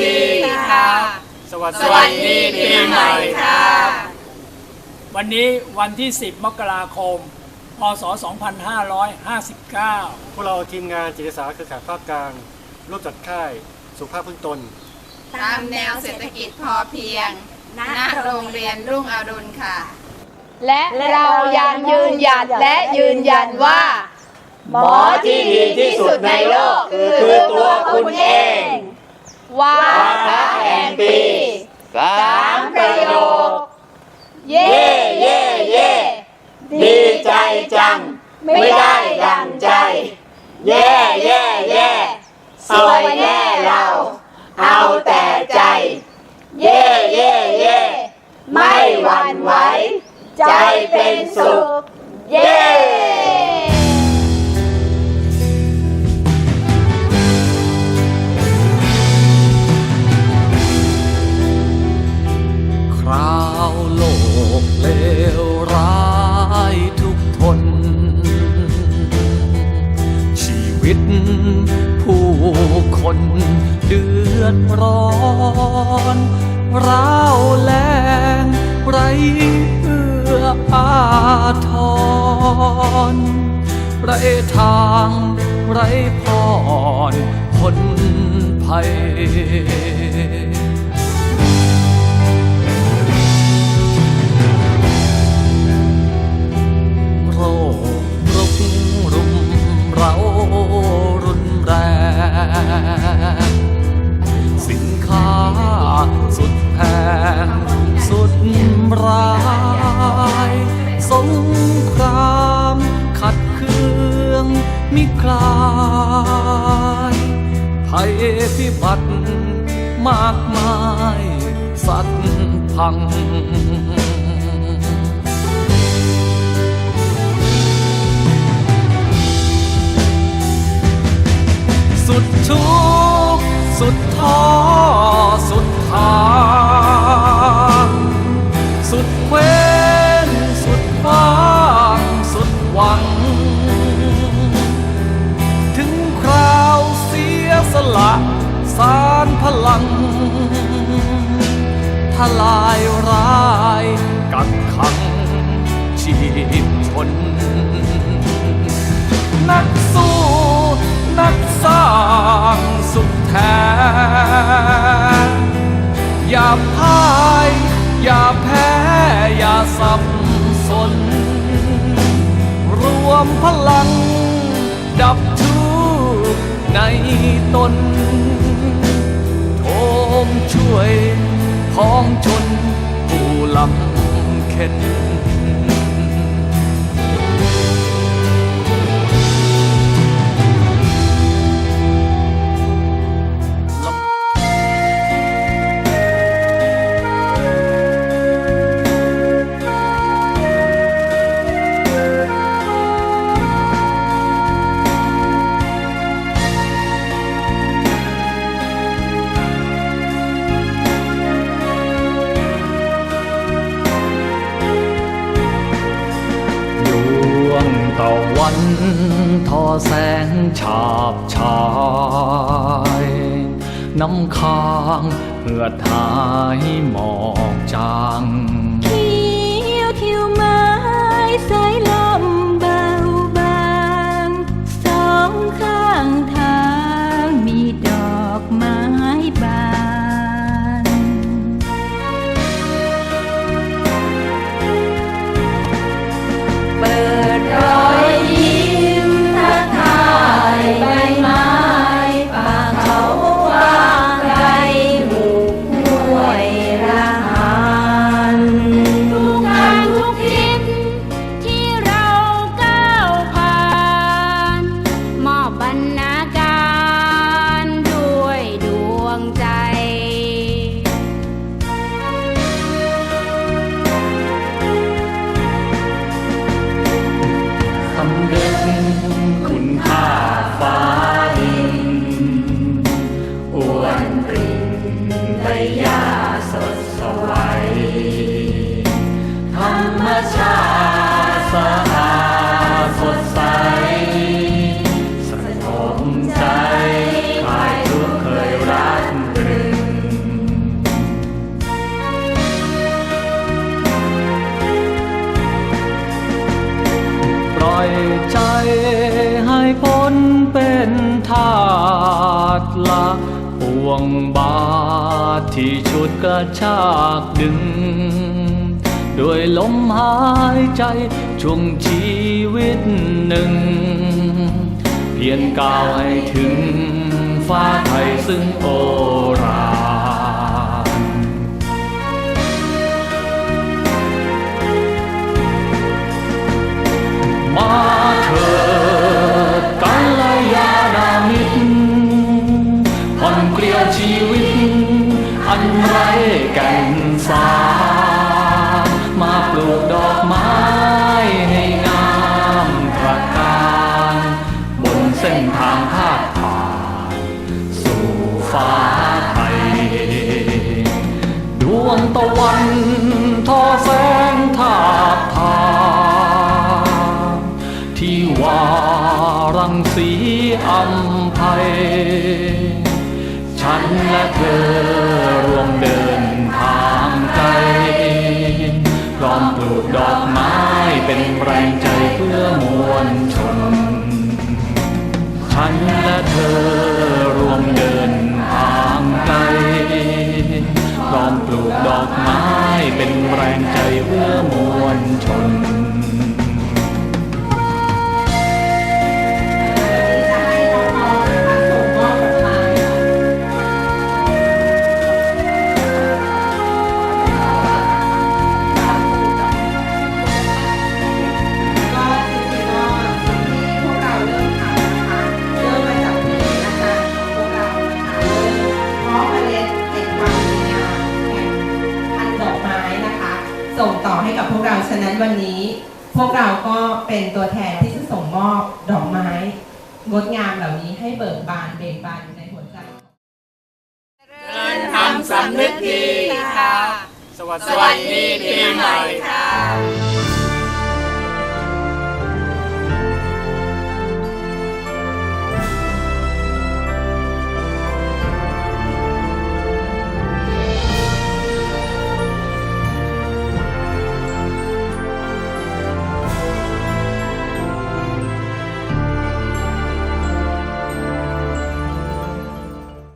ดีค่ะ สวัสสวัสดีปีใหม่ค่ะ วันนี้วันที่ 10 มกราคม พศ 2559 พวกเราทีมงานจิตอาสาเครือข่ายภาคกลางร่วมจัดค่ายสุภาพพึ่งตน ตามแนวเศรษฐกิจพอเพียง ณ โรงเรียนรุ่งอรุณค่ะ และเรายังยืนหยัดและยืนยันว่า หมอที่ดีที่สุดในโลกคือตัวคุณเองวาทะแห่งปี สามประโยค เย่เย่เย่ดีใจจัง ไม่ได้ดังใจ เย่เย่เย่สวยแน่เรา เอาแต่ใจ เย่เย่เย่ไม่หวั่นไหว ใจเป็นสุข เย้ วิต ผู้คนเดือดร้อนร้าวแรงไรเอื้ออาทรไรทางไรพรพ้นภัย สินค้าสุดแพงสุดร้าย สงครามขัดเคืองมิคลายภัยพิบัติมากมาย สัตว์พัง สุดท้อสุดทางสุดเว้นสุดว่างสุดหวัง ถึงคราวเสียสละสารพลังทลายร้ายกักขัง แท้ อย่าพ่าย อย่าแพ้ อย่าสับสน รวมพลัง ดับทุกในตนโทมช่วยพ้องชนผู้ลำเข็น ตะวันทอแสงฉาบฉายน้ำค้างเหือดหายหมอกจาง ใจให้พ้นเป็นทาตละปวงบาทที่ชุดกระชากดึง ด้วยลมหายใจช่วงชีวิตหนึ่ง เพียงก้าวให้ถึงฟ้าไทยซึ่งโอรา วงตะวัน ใจเพื่อมวลชน นั้นวันนี้พวกเราก็เป็นตัวแทนที่จะส่งมอบดอกไม้ งดงามเหล่านี้ให้เบิกบานเบ่งบานอยู่ในหัวใจเริญธรรมสำนึกดีค่ะ สวัสสวัสดีปีใหม่ค่ะ